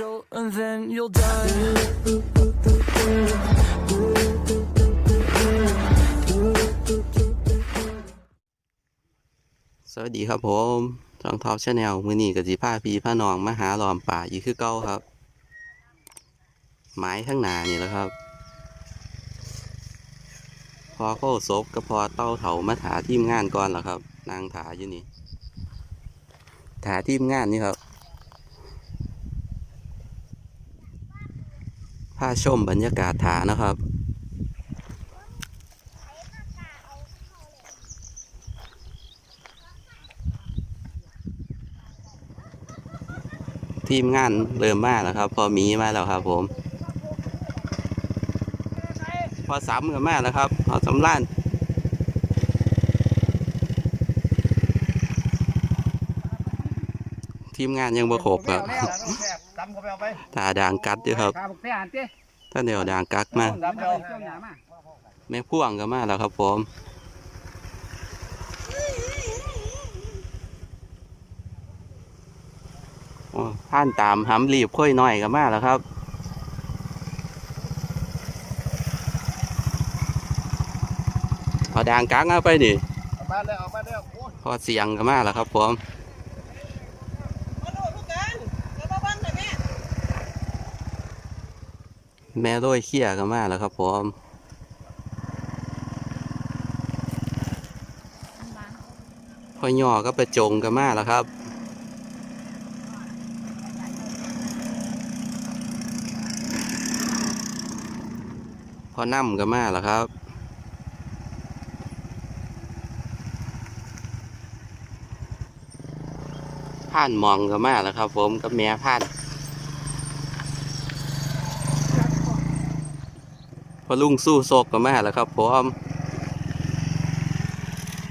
jolt and then you'll die. สวัสดีครับผมช่องท็อปชาแนลมือนี้กับสีผ้าพีผ้านองมาหาหลอมป่าอีกคือเก้าครับ ไม้ทั้งหนานี่แล้วครับ พอโค้ศบก็พอเต้าเถามาถาทีมงานก่อนแล้วครับ นางถาอยู่นี่ ถาทีมงานนี่ครับ พาชมบรรยากาศถานะครับ ทีมงานเริ่มมาแล้วครับ พอมีมาแล้วครับผม พอสามก็มาแล้วครับพอสำล้าน ทีมงานยังบ่ครบครับตาด่างกัดอยู่ครับขาบุกเหันเต้ถ้าเดี๋ยวด่างกักมาตำเอาเครื่องหนามาแม่พ่วงก็มาแล้วครับผมโอ้ผ่านตามหำรีบค่อยหน่อยก็มาแล้วครับเอาด่างกักเอาไปดิเอามาเลยเอามาเลยโอ้ยพอเสียงก็มาแล้วครับผม แม่โรยเขี้ยก็มาแล้วครับผมพ่อย่อก็ประจงก็มาแล้วครับพอนั่มก็มาแล้วครับผ่านมองก็มาแล้วครับ ผมกับแม่ผ่าน อลุงสู้โศกก็มาแล้วครับผม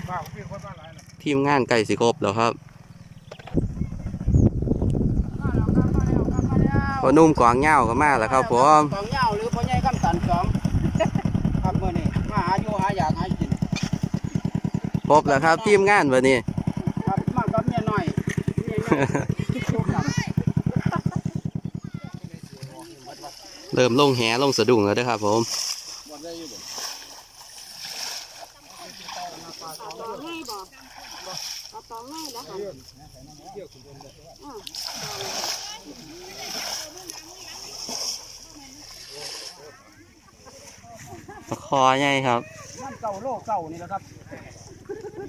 บ้าพี่คนบ้านหลายนะทีมงานไก่สิครบแล้วครับพอนุ่มกวางเหย้าก็มาแล้วครับผมกองเหย้าหรือพ่อใหญ่กันตันสองครับมื่อนี้มาหาอยู่หาอยากหากินครบแล้วครับทีมงานวันนี้ครับมากับเมียน้อยเมียน้อยครับ เริ่มลงแหลงสะดุ้งแล้วเด้อครับผมบ่ได้อยู่บ่ง่ายบอกเอาตองง่ายแล้วค่ะตะคอใหญ่ครับน้ำเก่าโลกเก่านี่แหละครับ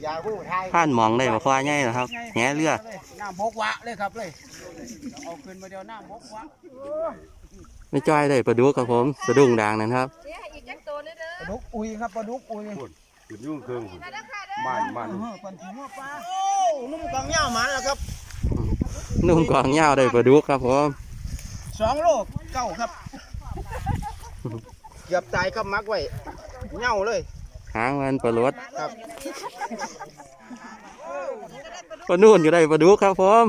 ยาผู้ไทยผ่านหมองได้ตะคอใหญ่แล้วครับแหเรือน้ำบกวะเลยครับเลยเอาขึ้นมาเดียวน้ำบกวะ ไม่จ้อยได้ปลาดุกครับผมสะดุ้งด่างนั่นครับเดี๋ยวให้อีกจักตัวนึงเด้อปลาดุกอุยครับปลาดุกอุยขึ้นยุ่งเครื่องมาเด้อค่ะเด้อบ้านบ้านเออปันถีหัวปลาโอ้นุ่มกองเหย้ามาแล้วครับนุ่มกวางเหย้าได้ปลาดุกครับผมสองโลเก้าครับเกือบตายครับมักไว้เหย้าเลยหางมันปลาลดครับปลานู่นก็ได้ปลาดุกครับผม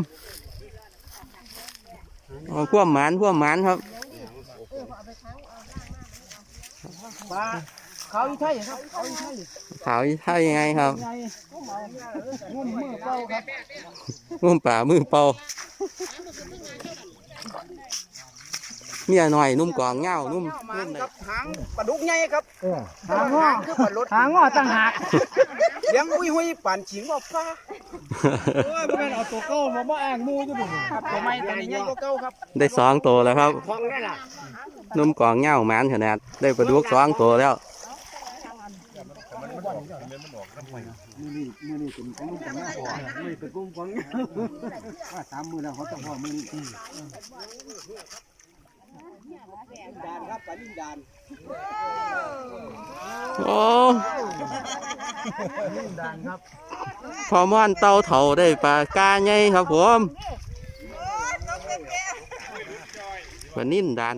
เอาพ่วมหมานพ่วมหมานครับ ปลาเขาอีไทยครับเขาอีไทยขาวไทยยังไงครับไงงุ่มมือเป้าครับ งุ่มป่ามือเป่า เมียหน่อยนุ่มกวางเหย้านุ่มมานุ่มได้ครับหางปลาดุกใหญ่ครับหางงอคือปลาลดหางงอต่างหากเลี้ยงอุ้ยหุ้ยป่านฉิงว่าปลาโอ้ยบ่แม่นเอาตัวเก่ามาบ่แองหมูอยู่บ่นี่ครับตัวไม่ตัวนี้ใหญ่กว่าเก่าครับได้สองตัวแล้วครับคลองได้ล่ะนุ่มกวางเหย้าหมานขนาดได้ปลาดุกสองตัวแล้วมือนี่มือนี่เป็นของของหน้าพ่อมือเป็นกุ้งของว่าสามมือแล้วเขาต้องพ่อมือนี่ ดานครับปลาลิ้นดานโอ้ดานครับพอม่อนเต่าเถาได้ปลากาใหญ่ครับผมปลานิ่นดัน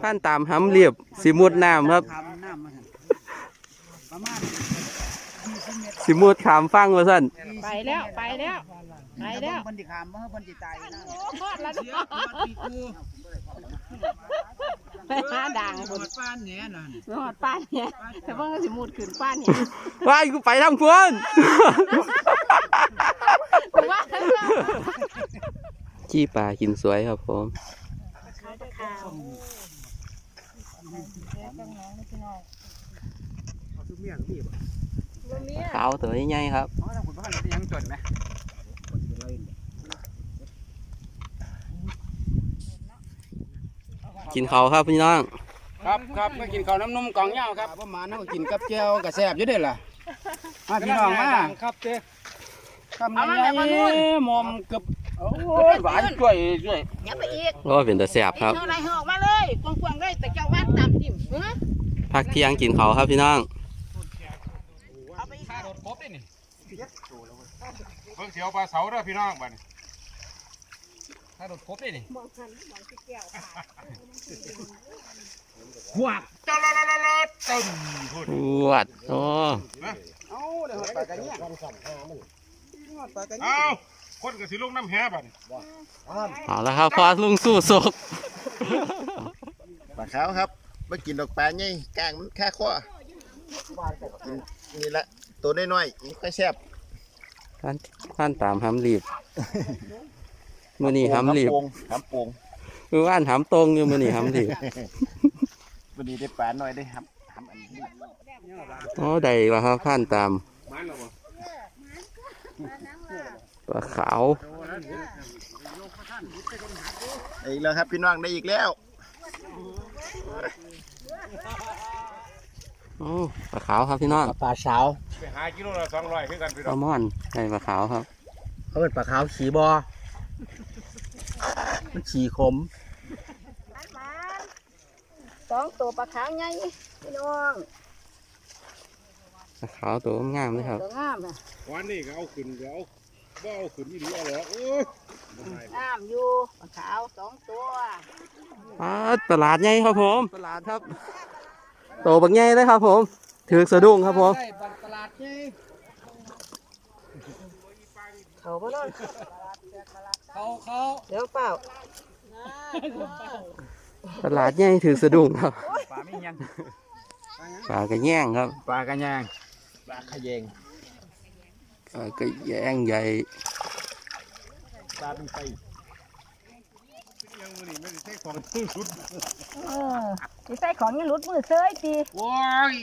ผ่านตามห้ำเรียบสิมุดน้ำครับสิมุดขามฟังมาสั่นไปแล้วไปแล้วไปแล้วบันติขามเมื่อบันติตายนะโอ้ฮอดแล้ว เสียเนาะเกิดปีกูไปหาด่างหคอนดป้านเนี่ยน่ะหอดป้านเนี่ยแต่ว่าก็สิมุดขึ้นป้านเนี่ยว้ายกูไปทางพวนผมว่าขี้ปลากินสวยครับผมอ้าวเอาทุกเมี่ยงนี่บ่บ่มีขาวตัวใหญ่ๆครับอ๋อทางคุณพ่อยังจนไหม กินเขาวครับพี่น้อง ครับครับมากินข้าวน้ำนมกล่องเหย้าครับประมาณนั้นก็กินกับแก้วกับแซ่บอยู่เด้อล่ะมาพี่น้องมาครับเจ้ทำยังไงมอมเกือบโอ้ยหวานช่วยช่วยอย่าไปอีกก็เป็นตะแสบครับเท่าไรเหอกมาเลยกวางๆเลยแต่เจ้าว่านตามทิ่มเออพักเที่ยงกินเขาวครับพี่น้องเอาไปอีกเพิ่งเสียวปลาเสาเด้อพี่น้องบัดนี้ ถ้าโดดครบได้นี่มองคันมองที่แก้วค่ะจ้าละละละละตึ้มพูดปวดโอ้เอาเดี๋ยวปลากระเนี่ยปลากระเนี่ยเอ้าคนก็สิลงน้ำแหบัดนี้เอาละครับพอลุงสู้ศกปลาขาวครับมากินดอกปลาไงกลางมันแค่ข้อกินนี่ละตัวน้อยๆมันค่อยแซ่บท่านท่านตามหำรีบ มือนี้หำรีบโป่งหำโป่งมือว่านหำตรงอยู่มือนี้หำรีบวันนี้ได้ปลาหน่อยได้หำหำอันนี้โอ้ได้ว่าครับท่านตามมันเหรอบ่ปลาขาวได้อีกแล้วครับพี่น้องได้อีกแล้วโอ้ปลาขาวครับพี่น้องปลาสาวไปหากิโลละสองร้อยคือกันพี่ปน้อลางม่อนได้ปลาขาวครับเขาเป็นปลาขาวขี่บอ มันขี่ขมมันมันสองตัวปลาขาวใหญ่พี่น้องปลาขาวตัวงามเลยครับตัวงามอะวันนี้ก็เอาขึ้นก็เอาบ่เอาขึ้นอีหลีเอาหรอกโอ้ยงามอยู่ปลาขาวสองตัวอ่าตลาดใหญ่ครับผมตลาดครับโตบักใหญ่เลยครับ ผมถือสะดุ้งครับผมตลาดนี่เขาบ่นอน เขาเขาเดี๋ยวเปล่าตลาดใหญ่ถือสะดุ้งครับปลาไม่ยังปลากระแย่งครับปลากระยางปลาขะแยงปลากระแย่งใหญ่ปลาเป็นไฟยังมื้อนี้ไม่ได้ใช้ของตู้สุดเออสิใส่ของนี่หลุดมือเซยตีโอ้ย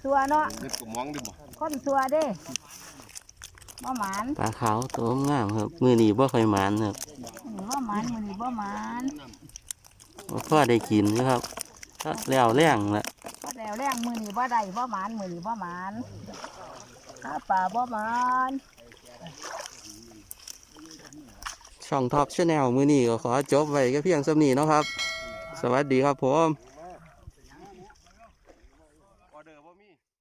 ชัวเนาะนึกก็มองดิบ่คนชัวเด้ บ่หมานปลาขาวตัวงามครับ มือนี้บ่ค่อยหมานครับบ่หมานมื้อนี้บ่หมานบ่พอได้กินนะครับก็แล้วแรงละบ่แล้วแรงมื้อนี้บ่ได้บ่หมานมื้อนี้บ่หมานข้าป่าบ่หมานช่องท็อปชาแนลมือนี้ก็ขอจบไว้ก็เพียงสำนี้เนาะครับ สวัสดีครับผม